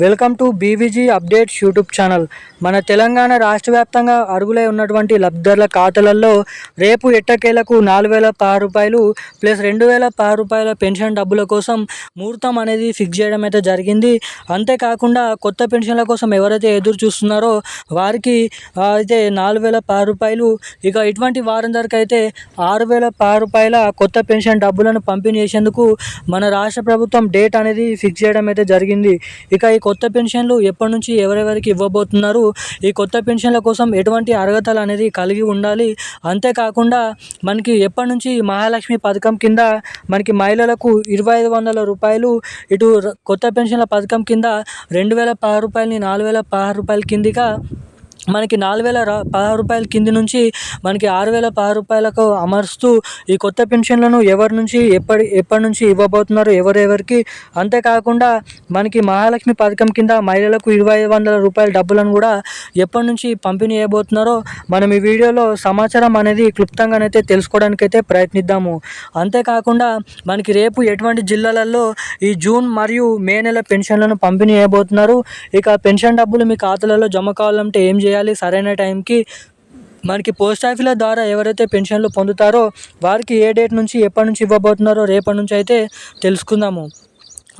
Welcome to BVG updates YouTube channel. మన తెలంగాణ రాష్ట్ర వ్యాప్తంగా అరుగులై ఉన్నటువంటి లబ్ధిదారుల ఖాతాలలో రేపు ఎట్టకేలకు నాలుగు వేల పది రూపాయలు ప్లస్ రెండు వేల పది రూపాయల పెన్షన్ డబ్బుల కోసం ముహూర్తం అనేది ఫిక్స్ చేయడం అయితే జరిగింది. అంతేకాకుండా కొత్త పెన్షన్ల కోసం ఎవరైతే ఎదురు చూస్తున్నారో వారికి అయితే నాలుగు వేల పది రూపాయలు ఇక ఇటువంటి వారందరికీ అయితే ఆరు వేల పది రూపాయల కొత్త పెన్షన్ డబ్బులను పంపిణీ చేసేందుకు మన రాష్ట్ర ప్రభుత్వం డేట్ అనేది ఫిక్స్ చేయడం అయితే జరిగింది. ఇక ఈ కొత్త పెన్షన్లు ఎప్పటి నుంచి ఎవరెవరికి ఇవ్వబోతున్నారు? ఈ కొత్త పెన్షన్ల కోసం ఎటువంటి అర్హతలు అనేది కలిగి ఉండాలి? అంతేకాకుండా మనకి ఎప్పటి నుంచి మహాలక్ష్మి పథకం కింద మనకి మహిళలకు ఇరవై ఐదు వందల రూపాయలు ఇటు కొత్త పెన్షన్ల పథకం కింద రెండు వేల పదహారు రూపాయలని నాలుగు వేల పదహారు రూపాయల కిందిగా మనకి నాలుగు వేల పదహారు రూపాయల కింది నుంచి మనకి ఆరు వేల పదహారు రూపాయలకు అమరుస్తూ ఈ కొత్త పెన్షన్లను ఎవరి నుంచి ఎప్పటి ఎప్పటి నుంచి ఇవ్వబోతున్నారు ఎవరెవరికి. అంతేకాకుండా మనకి మహాలక్ష్మి పథకం కింద మహిళలకు ఇరవై ఐదు వందల రూపాయల డబ్బులను కూడా ఎప్పటి నుంచి పంపిణీ చేయబోతున్నారో మనం ఈ వీడియోలో సమాచారం అనేది క్లుప్తంగానైతే తెలుసుకోవడానికి అయితే ప్రయత్నిద్దాము. అంతేకాకుండా మనకి రేపు ఎటువంటి జిల్లాలలో ఈ జూన్ మరియు మే నెల పెన్షన్లను పంపిణీ చేయబోతున్నారు. ఇక పెన్షన్ డబ్బులు మీ ఖాతాలలో జమ కావాలంటే ఏం చేయాలి? చేయాలి. సరైన టైంకి మనకి పోస్ట్ ఆఫీసుల ద్వారా ఎవరైతే పెన్షన్లు పొందుతారో వారికి ఏ డేట్ నుంచి ఎప్పటి నుంచి ఇవ్వబోతున్నారో రేపటి నుంచి అయితే తెలుసుకుందాము.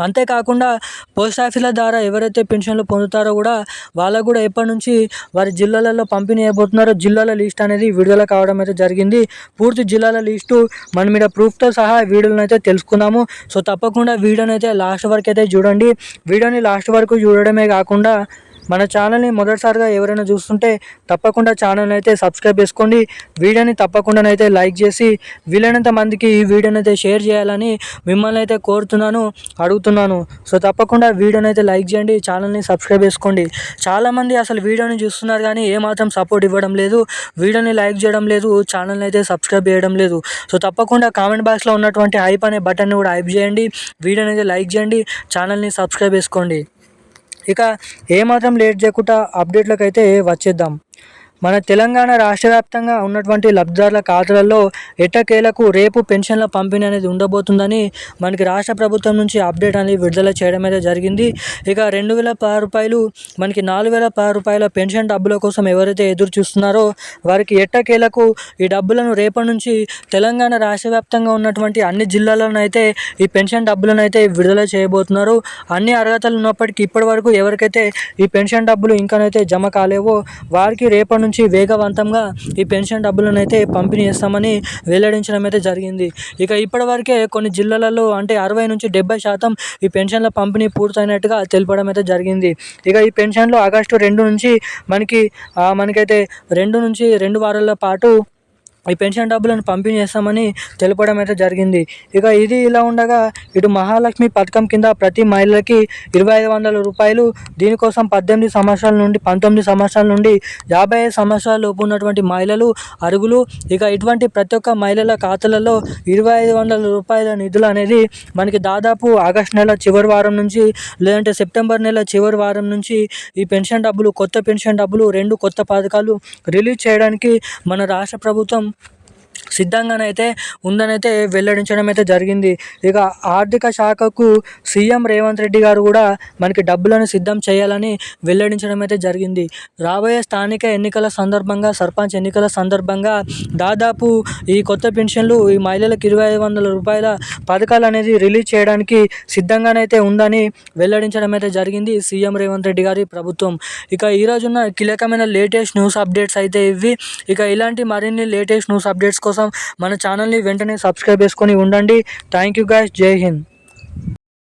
అంతేకాకుండా పోస్ట్ ఆఫీసుల ద్వారా ఎవరైతే పెన్షన్లు పొందుతారో కూడా వాళ్ళకు కూడా ఎప్పటి నుంచి వారి జిల్లాలలో పంపిణీ అయిపోతున్నారో జిల్లాల లిస్ట్ అనేది విడుదల కావడం అయితే జరిగింది. పూర్తి జిల్లాల లిస్టు మనం మీద ప్రూఫ్తో సహా వీడియోలను అయితే తెలుసుకుందాము. సో తప్పకుండా వీడియోని అయితే లాస్ట్ వరకు అయితే చూడండి. వీడియోని లాస్ట్ వరకు చూడడమే కాకుండా మన ఛానల్ని మొదటిసారిగా ఎవరైనా చూస్తుంటే తప్పకుండా ఛానల్ని అయితే సబ్స్క్రైబ్ చేసుకోండి. వీడియోని తప్పకుండా అయితే లైక్ చేసి వీలైనంత మందికి ఈ వీడియోని అయితే షేర్ చేయాలని మిమ్మల్ని అయితే కోరుతున్నాను అడుగుతున్నాను. సో తప్పకుండా వీడియోని అయితే లైక్ చేయండి ఛానల్ని సబ్స్క్రైబ్ చేసుకోండి. చాలామంది అసలు వీడియోని చూస్తున్నారు కానీ ఏమాత్రం సపోర్ట్ ఇవ్వడం లేదు వీడియోని లైక్ చేయడం లేదు ఛానల్ని అయితే సబ్స్క్రైబ్ చేయడం లేదు. సో తప్పకుండా కామెంట్ బాక్స్లో ఉన్నటువంటి హైప్ అనే బటన్ని కూడా హైప్ చేయండి వీడియోని అయితే లైక్ చేయండి ఛానల్ని సబ్స్క్రైబ్ చేసుకోండి. ఇక ఏమాత్రం లేట్ చేయకుండా అప్డేట్లకు అయితే వచ్చేద్దాం. మన తెలంగాణ రాష్ట్ర వ్యాప్తంగా ఉన్నటువంటి లబ్ధిదారుల ఖాతాలలో ఎట్టకేలకు రేపు పెన్షన్ల పంపిణీ అనేది ఉండబోతుందని మనకి రాష్ట్ర ప్రభుత్వం నుంచి అప్డేట్ అనేది విడుదల చేయడం అయితే జరిగింది. ఇక రెండు వేల పది రూపాయలు మనకి నాలుగు వేల పది రూపాయల పెన్షన్ డబ్బుల కోసం ఎవరైతే ఎదురు చూస్తున్నారో వారికి ఎట్టకేలకు ఈ డబ్బులను రేపటి నుంచి తెలంగాణ రాష్ట్ర వ్యాప్తంగా ఉన్నటువంటి అన్ని జిల్లాలనైతే ఈ పెన్షన్ డబ్బులను అయితే విడుదల చేయబోతున్నారు. అన్ని అర్హతలు ఉన్నప్పటికీ ఇప్పటి వరకు ఎవరికైతే ఈ పెన్షన్ డబ్బులు ఇంకానైతే జమ కాలేవో వారికి రేపటి నుంచి వేగవంతంగా ఈ పెన్షన్ డబ్బులను అయితే పంపిణీ చేస్తామని వెల్లడించడం అయితే జరిగింది. ఇక ఇప్పటివరకే కొన్ని జిల్లాలలో అంటే అరవై నుంచి డెబ్బై శాతం ఈ పెన్షన్ల పంపిణీ పూర్తయినట్టుగా తెలపడం అయితే జరిగింది. ఇక ఈ పెన్షన్లు ఆగస్టు రెండు నుంచి మనకి మనకైతే రెండు నుంచి రెండు వారాల పాటు ఈ పెన్షన్ డబ్బులను పంపిణీ చేస్తామని తెలపడం అయితే జరిగింది. ఇక ఇది ఇలా ఉండగా ఇటు మహాలక్ష్మి పథకం కింద ప్రతి మహిళకి ఇరవై ఐదు వందల రూపాయలు దీనికోసం పద్దెనిమిది సంవత్సరాల నుండి పంతొమ్మిది సంవత్సరాల నుండి యాభై ఐదు సంవత్సరాల లోపు ఉన్నటువంటి మహిళలు అరుగులు ఇక ఇటువంటి ప్రతి ఒక్క మహిళల ఖాతాలలో ఇరవై ఐదు వందల రూపాయల నిధులు అనేది మనకి దాదాపు ఆగస్ట్ నెల చివరి వారం నుంచి లేదంటే సెప్టెంబర్ నెల చివరి వారం నుంచి ఈ పెన్షన్ డబ్బులు కొత్త పెన్షన్ డబ్బులు రెండు కొత్త పథకాలు రిలీజ్ చేయడానికి మన రాష్ట్ర ప్రభుత్వం సిద్ధంగానైతే ఉందనైతే వెల్లడించడం అయితే జరిగింది. ఇక ఆర్థిక శాఖకు సీఎం రేవంత్ రెడ్డి గారు కూడా మనకి డబ్బులను సిద్ధం చేయాలని వెల్లడించడం అయితే జరిగింది. రాబోయే స్థానిక ఎన్నికల సందర్భంగా సర్పంచ్ ఎన్నికల సందర్భంగా దాదాపు ఈ కొత్త పెన్షన్లు ఈ మహిళలకు ఇరవై ఐదు వందల రూపాయల పథకాలు అనేది రిలీజ్ చేయడానికి సిద్ధంగానైతే ఉందని వెల్లడించడం అయితే జరిగింది సీఎం రేవంత్ రెడ్డి గారి ప్రభుత్వం. ఇక ఈ కీలకమైన లేటెస్ట్ న్యూస్ అప్డేట్స్ అయితే ఇవి. ఇక ఇలాంటి మరిన్ని లేటెస్ట్ న్యూస్ అప్డేట్స్ కోసం మన ఛానల్ని వెంటనే సబ్స్క్రైబ్ చేసుకొని ఉండండి. థ్యాంక్ యూ గాయస్ జై హింద్